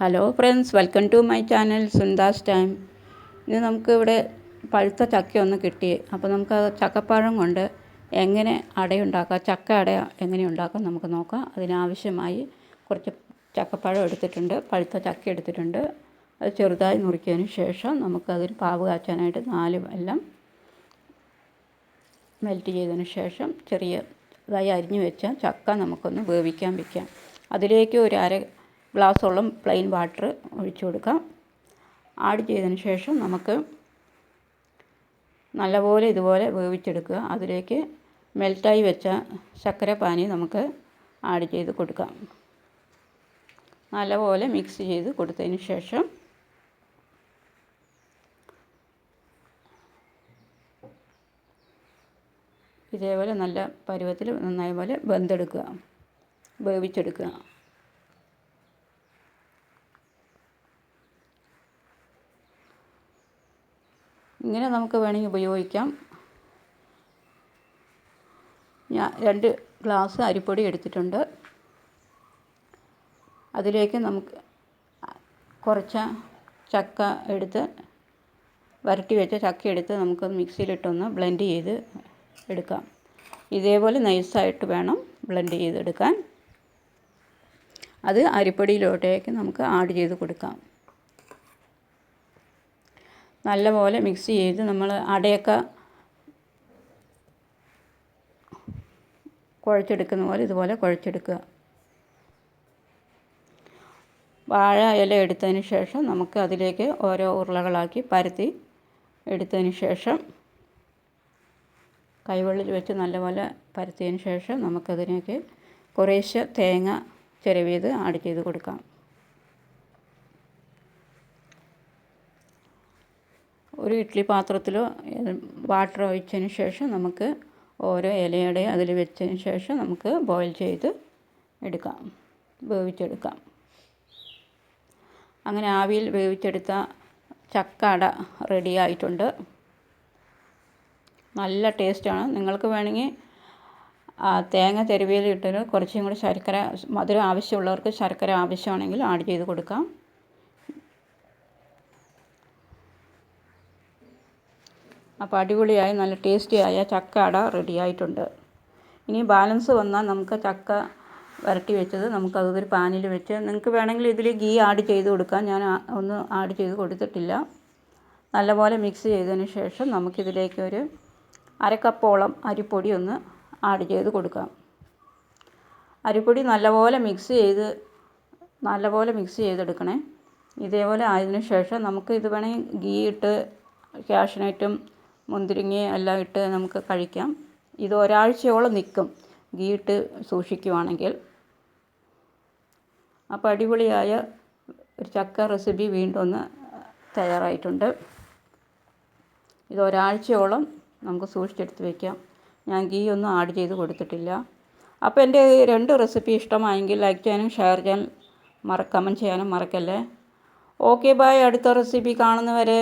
Hello friends welcome to my channel Sundas time ഇന്ന് നമുക്ക് ഇവിടെ പഴുത്ത ചക്കയൊന്ന് കിട്ടി. അപ്പോൾ നമുക്ക് ചക്കപ്പഴം കൊണ്ട് എങ്ങനെ അടയുണ്ടാക്കാം ചക്ക അട എങ്ങനെ ഉണ്ടാക്കാം നമുക്ക് നോക്കാം. അതിനാവശ്യമായി കുറച്ച് ചക്കപ്പഴം എടുത്തിട്ടുണ്ട് പഴുത്ത ചക്ക എടുത്തിട്ടുണ്ട്. അത് ചെറുതായി നുറുക്കിയതിന് ശേഷം നമുക്കതിൽ പാവ് കാച്ചാനായിട്ട് നാല് എല്ലാം മെൽറ്റ് ചെയ്തതിന് ശേഷം ചെറിയ ഇതായി അരിഞ്ഞു വെച്ച ചക്ക നമുക്കൊന്ന് വേവിക്കാൻ വയ്ക്കാം അതിലേക്ക് ഒരു അര ഗ്ലാസോളം പ്ലെയിൻ വാട്ടർ ഒഴിച്ചു കൊടുക്കാം. ആഡ് ചെയ്തതിന് ശേഷം നമുക്ക് നല്ലപോലെ ഇതുപോലെ വേവിച്ചെടുക്കുക. അതിലേക്ക് മെൽറ്റായി വെച്ച ശർക്കര പാനി നമുക്ക് ആഡ് ചെയ്ത് കൊടുക്കാം. നല്ലപോലെ മിക്സ് ചെയ്ത് കൊടുത്തതിന് ശേഷം ഇതേപോലെ നല്ല പരുവത്തിൽ നന്നായി പോലെ വെന്തെടുക്കുക. വേവിച്ചെടുക്കുക. ഇങ്ങനെ നമുക്ക് വേണമെങ്കിൽ ഉപയോഗിക്കാം. ഞാൻ രണ്ട് ഗ്ലാസ് അരിപ്പൊടി എടുത്തിട്ടുണ്ട്. അതിലേക്ക് നമുക്ക് കുറച്ച് ചക്ക എടുത്ത് വരട്ടി വെച്ച ചക്ക എടുത്ത് നമുക്ക് മിക്സിയിലിട്ടൊന്ന് ബ്ലെൻഡ് ചെയ്ത് എടുക്കാം. ഇതേപോലെ നൈസായിട്ട് വേണം ബ്ലെൻഡ് ചെയ്തെടുക്കാൻ. അത് അരിപ്പൊടിയിലോട്ടേക്ക് നമുക്ക് ആഡ് ചെയ്ത് കൊടുക്കാം. നല്ലപോലെ മിക്സ് ചെയ്ത് നമ്മൾ അടയൊക്കെ കുഴച്ചെടുക്കുന്ന പോലെ ഇതുപോലെ കുഴച്ചെടുക്കുക. വാഴ ഇല എടുത്തതിന് ശേഷം നമുക്ക് അതിലേക്ക് ഓരോ ഉരുളകളാക്കി പരത്തി എടുത്തതിന് ശേഷം കൈവെള്ളിൽ വെച്ച് നല്ലപോലെ പരത്തിയതിന് ശേഷം നമുക്കതിലേക്ക് കുറേശ്ശെ തേങ്ങ ചിരവിയത് ആഡ് ചെയ്ത് കൊടുക്കാം. ഒരു ഇഡ്ഡലി പാത്രത്തിലോ വാട്ടർ ഒഴിച്ചതിന് ശേഷം നമുക്ക് ഓരോ ഇലയുടെ അതിൽ വെച്ചതിന് ശേഷം നമുക്ക് ബോയിൽ ചെയ്ത് എടുക്കാം വേവിച്ചെടുക്കാം. അങ്ങനെ ആവിയിൽ വേവിച്ചെടുത്ത ചക്കാട റെഡി ആയിട്ടുണ്ട്. നല്ല ടേസ്റ്റാണ് നിങ്ങൾക്ക് വേണമെങ്കിൽ തേങ്ങ തെരുവിയിൽ കുറച്ചും കൂടി ശർക്കര മധുരം ആവശ്യമുള്ളവർക്ക് ശർക്കര ആവശ്യമാണെങ്കിൽ ആഡ് ചെയ്ത് കൊടുക്കാം. അപ്പോൾ അടിപൊളിയായി നല്ല ടേസ്റ്റിയായ ചക്ക അട റെഡി ആയിട്ടുണ്ട്. ഇനി ബാലൻസ് വന്നാൽ നമുക്ക് ചക്ക വരട്ടി വെച്ചത് നമുക്കതൊരു പാനിൽ വെച്ച് നിങ്ങൾക്ക് വേണമെങ്കിൽ ഇതിൽ ഗീ ആഡ് ചെയ്ത് കൊടുക്കാം. ഞാൻ ഒന്നും ആഡ് ചെയ്ത് കൊടുത്തിട്ടില്ല. നല്ലപോലെ മിക്സ് ചെയ്തതിന് ശേഷം നമുക്കിതിലേക്ക് ഒരു അരക്കപ്പോളം അരിപ്പൊടി ഒന്ന് ആഡ് ചെയ്ത് കൊടുക്കാം. അരിപ്പൊടി നല്ലപോലെ മിക്സ് ചെയ്ത് നല്ലപോലെ മിക്സ് ചെയ്തെടുക്കണേ. ഇതേപോലെ ആയതിനു ശേഷം നമുക്ക് ഇത് വേണമെങ്കിൽ ഗീ ഇട്ട് ക്യാഷ്നട്ടും മുന്തിരിങ്ങയും എല്ലാം ഇട്ട് നമുക്ക് കഴിക്കാം. ഇത് ഒരാഴ്ചയോളം നിൽക്കും ഗീ ഇട്ട് സൂക്ഷിക്കുവാണെങ്കിൽ. അപ്പോൾ അടിപൊളിയായ ഒരു ചക്ക റെസിപ്പി വീണ്ടും ഒന്ന് തയ്യാറായിട്ടുണ്ട്. ഇത് ഒരാഴ്ചയോളം നമുക്ക് സൂക്ഷിച്ചെടുത്ത് വയ്ക്കാം ഞാൻ ഗീ ഒന്നും ആഡ് ചെയ്ത് കൊടുത്തിട്ടില്ല. അപ്പോൾ എന്റെ രണ്ട് റെസിപ്പി ഇഷ്ടമായെങ്കിൽ ലൈക്ക് ചെയ്യാനും ഷെയർ ചെയ്യാൻ മറ കമന്റ് ചെയ്യാനും മറക്കല്ലേ? ഓക്കെ ബായ് അടുത്ത റെസിപ്പി കാണുന്നവരെ.